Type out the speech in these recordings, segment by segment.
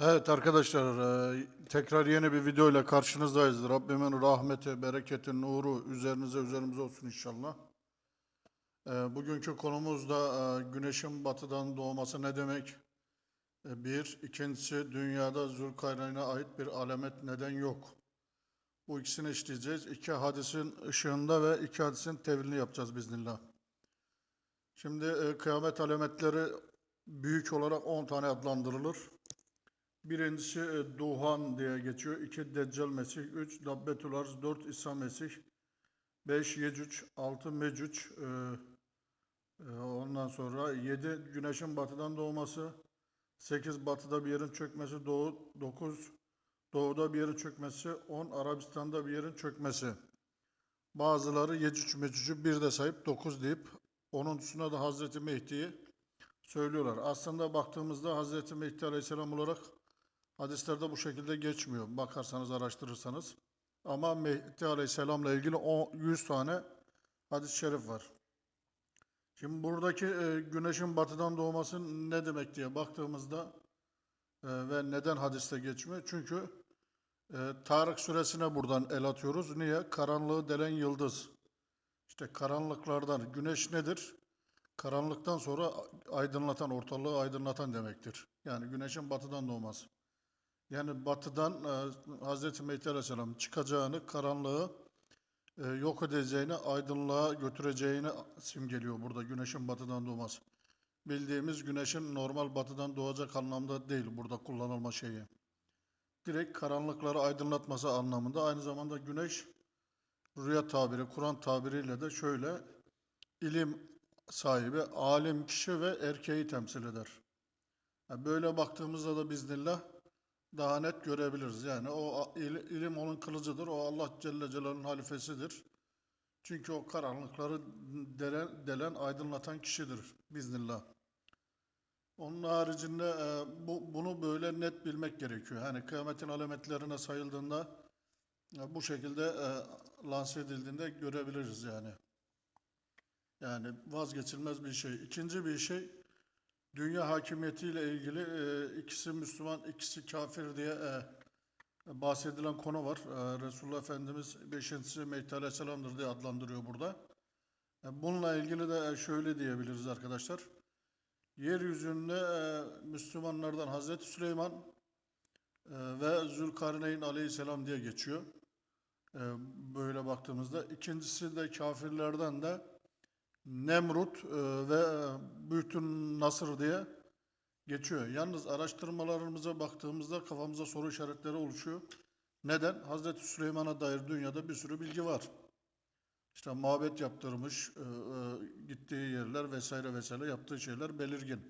Evet arkadaşlar, e, tekrar yeni bir video ile karşınızdayız. Rabbimin rahmeti, bereketi, nuru üzerinize üzerimize olsun inşallah. E, Bugünkü konumuz da e, güneşin batıdan doğması ne demek? Bir, ikincisi dünyada Zülkaynay'a ait bir alamet neden yok? Bu ikisini işleyeceğiz. İki hadisin ışığında ve iki hadisin tevilini yapacağız biiznillah. Şimdi kıyamet alametleri büyük olarak 10 tane adlandırılır. Birincisi e, Duhan diye geçiyor. İki Deccal Mesih. Üç Dabbetül Arz. Dört İsa Mesih. Beş Yecüc. Altı Mecüc. e, e, ondan sonra yedi Güneşin batıdan doğması. Sekiz Batıda bir yerin çökmesi. Doğu, dokuz Doğuda bir yerin çökmesi. On Arabistan'da bir yerin çökmesi. Bazıları Yecüc Mecüc'ü bir de sayıp dokuz deyip onun üstüne de Hazreti Mehdi'yi söylüyorlar. Aslında baktığımızda Hazreti Mehdi Aleyhisselam olarak Hadislerde bu şekilde geçmiyor. Bakarsanız, araştırırsanız. Ama Mehdi Aleyhisselam'la ilgili 10 100 tane hadis-i şerif var. Şimdi buradaki e, güneşin batıdan doğması ne demek diye baktığımızda e, ve neden hadiste geçmiyor? Çünkü e, Tarık suresine buradan el atıyoruz. Niye? Karanlığı delen yıldız. İşte karanlıklardan güneş nedir? Karanlıktan sonra aydınlatan, ortalığı aydınlatan demektir. Yani güneşin batıdan doğması. Yani batıdan e, Hz. Mehdi Aleyhisselam çıkacağını, karanlığı e, yok edeceğini, aydınlığa götüreceğini simgeliyor burada güneşin batıdan doğması. Bildiğimiz güneşin normal batıdan doğacak anlamda değil burada kullanılma şeyi. Direkt karanlıkları aydınlatması anlamında. Aynı zamanda güneş rüya tabiri, Kur'an tabiriyle de şöyle ilim sahibi, alim kişi ve erkeği temsil eder. Yani böyle baktığımızda da biiznillah daha net görebiliriz. Yani o il- ilim onun kılıcıdır. O Allah Celle Celaluhu'nun halifesidir. Çünkü o karanlıkları delen, delen aydınlatan kişidir biiznillah. Onun haricinde e, bu, bunu böyle net bilmek gerekiyor. Yani kıyametin alametlerine sayıldığında e, bu şekilde e, lanse edildiğinde görebiliriz yani. Yani vazgeçilmez bir şey. İkinci bir şey dünya hakimiyetiyle ilgili e, ikisi Müslüman, ikisi kafir diye e, bahsedilen konu var. E, Resulullah Efendimiz beşincisi Mehdi Aleyhisselam'dır diye adlandırıyor burada. E, bununla ilgili de e, şöyle diyebiliriz arkadaşlar. Yeryüzünde e, Müslümanlardan Hazreti Süleyman e, ve Zülkarneyn Aleyhisselam diye geçiyor. E, böyle baktığımızda. İkincisi de kafirlerden de Nemrut e, ve Bühtün Nasır diye geçiyor. Yalnız araştırmalarımıza baktığımızda kafamıza soru işaretleri oluşuyor. Neden? Hazreti Süleyman'a dair dünyada bir sürü bilgi var. İşte mabet yaptırmış, e, e, gittiği yerler vesaire vesaire yaptığı şeyler belirgin.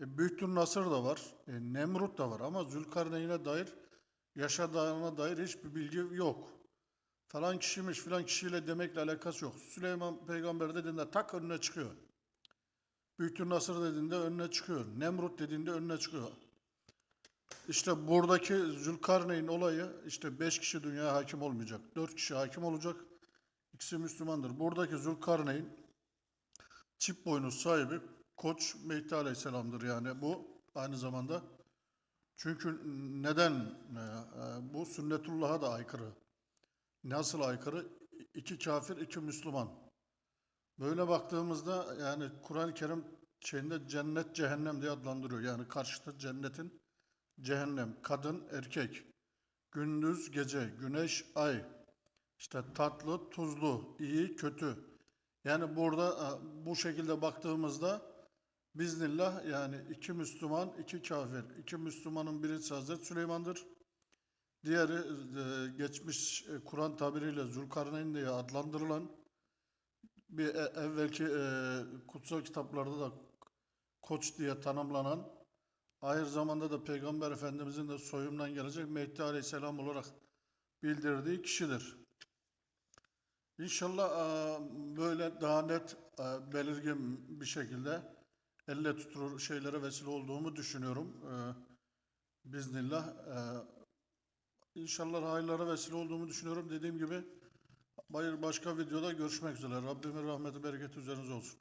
E, Bühtün Nasır da var, e, Nemrut da var ama Zülkarneyn'e dair, yaşadığına dair hiçbir bilgi yok falan kişiymiş filan kişiyle demekle alakası yok. Süleyman peygamber dediğinde tak önüne çıkıyor. Büyüktür Nasır dediğinde önüne çıkıyor. Nemrut dediğinde önüne çıkıyor. İşte buradaki Zülkarneyn olayı işte beş kişi dünyaya hakim olmayacak. Dört kişi hakim olacak. İkisi Müslümandır. Buradaki Zülkarneyn çift boynuz sahibi Koç Mehdi Aleyhisselam'dır yani bu aynı zamanda. Çünkü neden? Ee, e, Bu sünnetullah'a da aykırı. Nasıl aykırı? İki kafir, iki Müslüman. Böyle baktığımızda yani Kur'an-ı Kerim şeyinde cennet cehennem diye adlandırıyor. Yani karşıtı cennetin cehennem, kadın, erkek, gündüz, gece, güneş, ay, işte tatlı, tuzlu, iyi, kötü. Yani burada e, bu şekilde baktığımızda biznillah yani iki Müslüman, iki kafir. İki Müslümanın birisi Hazreti Süleyman'dır. Diğeri e, geçmiş e, Kur'an tabiriyle Zülkarneyn diye adlandırılan bir e- evvelki kutsal kitaplarda da koç diye tanımlanan aynı zamanda da Peygamber Efendimizin de soyundan gelecek Mehdi Aleyhisselam olarak bildirdiği kişidir. İnşallah böyle daha net belirgin bir şekilde elle tutulur şeylere vesile olduğumu düşünüyorum. E, Biznillah. İnşallah hayırlara vesile olduğumu düşünüyorum. Dediğim gibi başka videoda görüşmek üzere. Rabbimin rahmeti bereketi üzerinize olsun.